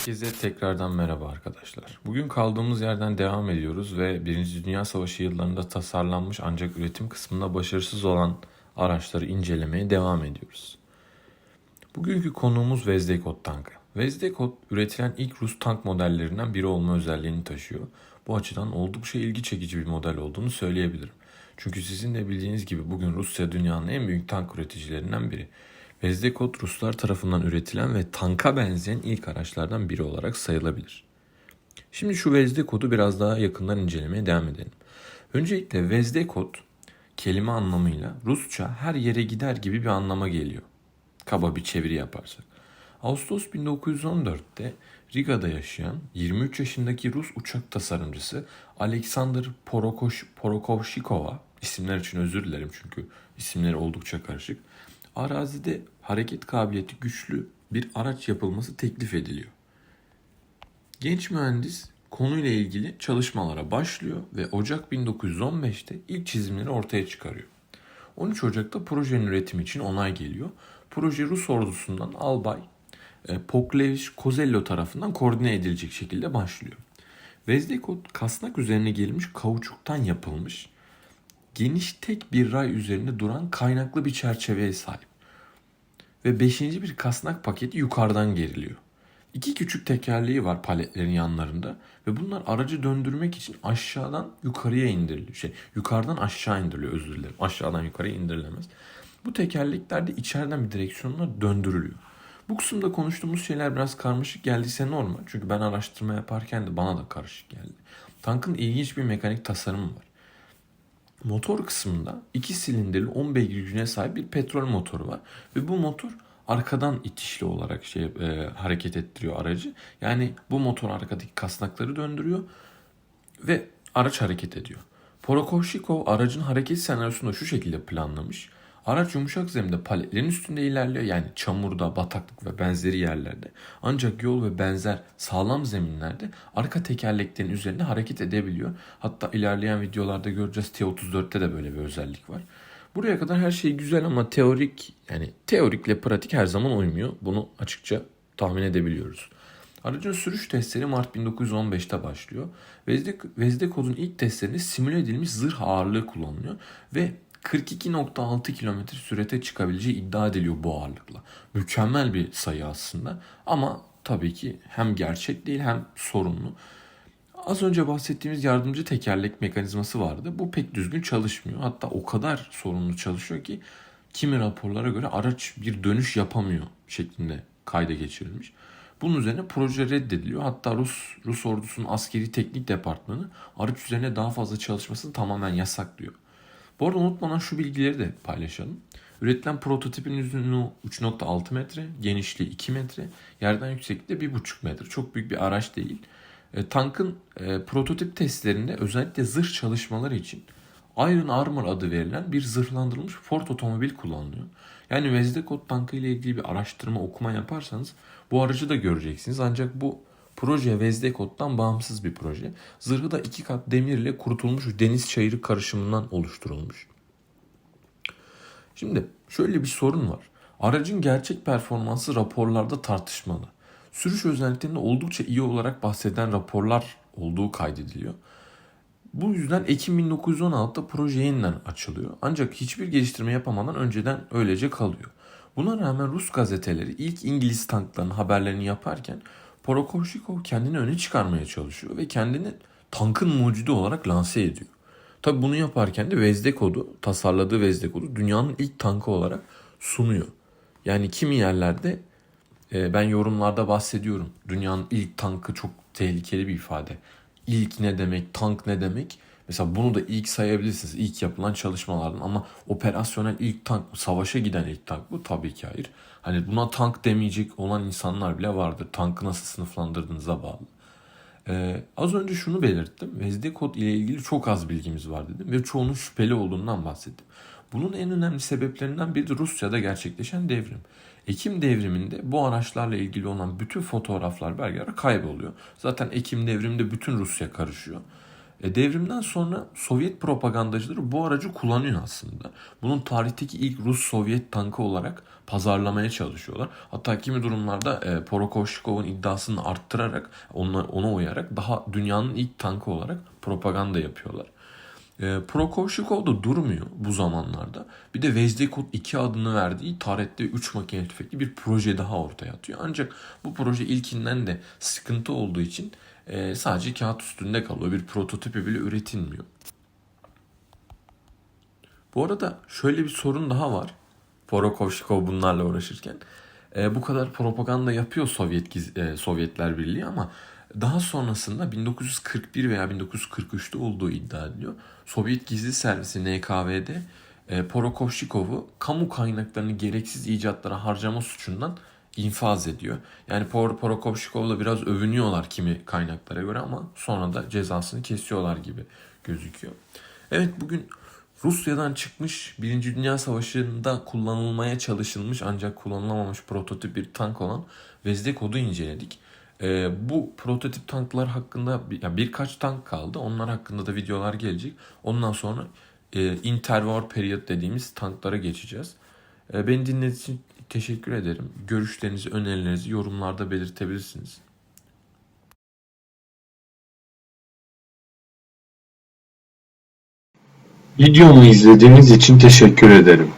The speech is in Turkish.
Herkese tekrardan merhaba arkadaşlar. Bugün kaldığımız yerden devam ediyoruz ve Birinci Dünya Savaşı yıllarında tasarlanmış ancak üretim kısmında başarısız olan araçları incelemeye devam ediyoruz. Bugünkü konuğumuz Vezdekot tankı. Vezdekot üretilen ilk Rus tank modellerinden biri olma özelliğini taşıyor. Bu açıdan oldukça ilgi çekici bir model olduğunu söyleyebilirim. Çünkü sizin de bildiğiniz gibi bugün Rusya dünyanın en büyük tank üreticilerinden biri. Vezdekot Ruslar tarafından üretilen ve tanka benzeyen ilk araçlardan biri olarak sayılabilir. Şimdi şu Vezdekot'u biraz daha yakından incelemeye devam edelim. Öncelikle Vezdekot kelime anlamıyla Rusça her yere gider gibi bir anlama geliyor. Kaba bir çeviri yaparsak. Ağustos 1914'te Riga'da yaşayan 23 yaşındaki Rus uçak tasarımcısı Alexander Porokosh, Porokovshikova, isimler için özür dilerim çünkü isimleri oldukça karışık, arazide hareket kabiliyeti güçlü bir araç yapılması teklif ediliyor. Genç mühendis konuyla ilgili çalışmalara başlıyor ve Ocak 1915'te ilk çizimleri ortaya çıkarıyor. 13 Ocak'ta projenin üretimi için onay geliyor. Proje Rus ordusundan albay e, Poklevich Kozello tarafından koordine edilecek şekilde başlıyor. Vezdekot kasnak üzerine gelmiş kauçuktan yapılmış, geniş tek bir ray üzerinde duran kaynaklı bir çerçeveye sahip. Ve beşinci bir kasnak paketi yukarıdan geriliyor. İki küçük tekerleği var paletlerin yanlarında ve bunlar aracı döndürmek için aşağıdan yukarıya indiriliyor. Şey, yukarıdan aşağı indiriliyor özür dilerim. Aşağıdan yukarıya indirilemez. Bu tekerlekler de içeriden bir direksiyonla döndürülüyor. Bu kısımda konuştuğumuz şeyler biraz karmaşık geldiyse normal. Çünkü ben araştırma yaparken de bana da karışık geldi. Tankın ilginç bir mekanik tasarımı var. Motor kısmında iki silindirli 10 beygir gücüne sahip bir petrol motoru var. Ve bu motor arkadan itişli olarak şey e, hareket ettiriyor aracı. Yani bu motor arkadaki kasnakları döndürüyor ve araç hareket ediyor. Porokoshikov aracın hareket senaryosunu şu şekilde planlamış. Araç yumuşak zeminde paletlerin üstünde ilerliyor yani çamurda, bataklık ve benzeri yerlerde. Ancak yol ve benzer sağlam zeminlerde arka tekerleklerin üzerinde hareket edebiliyor. Hatta ilerleyen videolarda göreceğiz T34'te de böyle bir özellik var. Buraya kadar her şey güzel ama teorik yani teorikle pratik her zaman uymuyor. Bunu açıkça tahmin edebiliyoruz. Aracın sürüş testleri Mart 1915'te başlıyor. Vezde, Vezde kodun ilk testlerinde simüle edilmiş zırh ağırlığı kullanılıyor ve 42.6 km sürete çıkabileceği iddia ediliyor bu ağırlıkla. Mükemmel bir sayı aslında ama tabii ki hem gerçek değil hem sorunlu. Az önce bahsettiğimiz yardımcı tekerlek mekanizması vardı. Bu pek düzgün çalışmıyor. Hatta o kadar sorunlu çalışıyor ki kimi raporlara göre araç bir dönüş yapamıyor şeklinde kayda geçirilmiş. Bunun üzerine proje reddediliyor. Hatta Rus Rus ordusunun askeri teknik departmanı araç üzerine daha fazla çalışmasını tamamen yasaklıyor. Bu arada unutmadan şu bilgileri de paylaşalım. Üretilen prototipin uzunluğu 3.6 metre, genişliği 2 metre, yerden yüksekliği de 1.5 metre. Çok büyük bir araç değil. E, tankın e, prototip testlerinde özellikle zırh çalışmaları için Iron Armor adı verilen bir zırhlandırılmış Ford otomobil kullanılıyor. Yani Vezdekot tankı ile ilgili bir araştırma okuma yaparsanız bu aracı da göreceksiniz. Ancak bu proje Vezdekot'tan bağımsız bir proje. Zırhı da iki kat demirle kurutulmuş deniz çayırı karışımından oluşturulmuş. Şimdi şöyle bir sorun var. Aracın gerçek performansı raporlarda tartışmalı. Sürüş özelliklerinde oldukça iyi olarak bahseden raporlar olduğu kaydediliyor. Bu yüzden Ekim 1916'da proje yeniden açılıyor. Ancak hiçbir geliştirme yapamadan önceden öylece kalıyor. Buna rağmen Rus gazeteleri ilk İngiliz tanklarının haberlerini yaparken Porokoshikov kendini öne çıkarmaya çalışıyor ve kendini tankın mucidi olarak lanse ediyor. Tabi bunu yaparken de Vezde kodu, tasarladığı Vezde kodu dünyanın ilk tankı olarak sunuyor. Yani kimi yerlerde e, ben yorumlarda bahsediyorum. Dünyanın ilk tankı çok tehlikeli bir ifade. İlk ne demek, tank ne demek? Mesela bunu da ilk sayabilirsiniz. İlk yapılan çalışmalardan ama operasyonel ilk tank, savaşa giden ilk tank bu tabii ki hayır. Hani buna tank demeyecek olan insanlar bile vardır. Tankı nasıl sınıflandırdığınıza bağlı. Ee, az önce şunu belirttim. Vezde kod ile ilgili çok az bilgimiz var dedim ve çoğunun şüpheli olduğundan bahsettim. Bunun en önemli sebeplerinden biri de Rusya'da gerçekleşen devrim. Ekim devriminde bu araçlarla ilgili olan bütün fotoğraflar, belgeler kayboluyor. Zaten Ekim devriminde bütün Rusya karışıyor. E, devrimden sonra Sovyet propagandacıları bu aracı kullanıyor aslında. Bunun tarihteki ilk Rus-Sovyet tankı olarak pazarlamaya çalışıyorlar. Hatta kimi durumlarda e, Porokhoshkov'un iddiasını arttırarak, ona, ona uyarak daha dünyanın ilk tankı olarak propaganda yapıyorlar. E, Prokhoshkov da durmuyor bu zamanlarda. Bir de Vezdekot 2 adını verdiği tarihte 3 makine tüfekli bir proje daha ortaya atıyor. Ancak bu proje ilkinden de sıkıntı olduğu için e, sadece kağıt üstünde kalıyor. Bir prototipi bile üretilmiyor. Bu arada şöyle bir sorun daha var. Prokhoshkov bunlarla uğraşırken. E, bu kadar propaganda yapıyor Sovyet e, Sovyetler Birliği ama daha sonrasında 1941 veya 1943'te olduğu iddia ediliyor. Sovyet Gizli Servisi NKVD e, Porokhoshkov'u kamu kaynaklarını gereksiz icatlara harcama suçundan infaz ediyor. Yani Por Porokhoshkov'la biraz övünüyorlar kimi kaynaklara göre ama sonra da cezasını kesiyorlar gibi gözüküyor. Evet bugün Rusya'dan çıkmış Birinci Dünya Savaşı'nda kullanılmaya çalışılmış ancak kullanılamamış prototip bir tank olan Vezdekod'u inceledik. Ee, bu prototip tanklar hakkında bir- ya birkaç tank kaldı. Onlar hakkında da videolar gelecek. Ondan sonra e, interwar period dediğimiz tanklara geçeceğiz. Ee, beni dinlediğiniz teşekkür ederim. Görüşlerinizi, önerilerinizi yorumlarda belirtebilirsiniz. Videomu izlediğiniz için teşekkür ederim.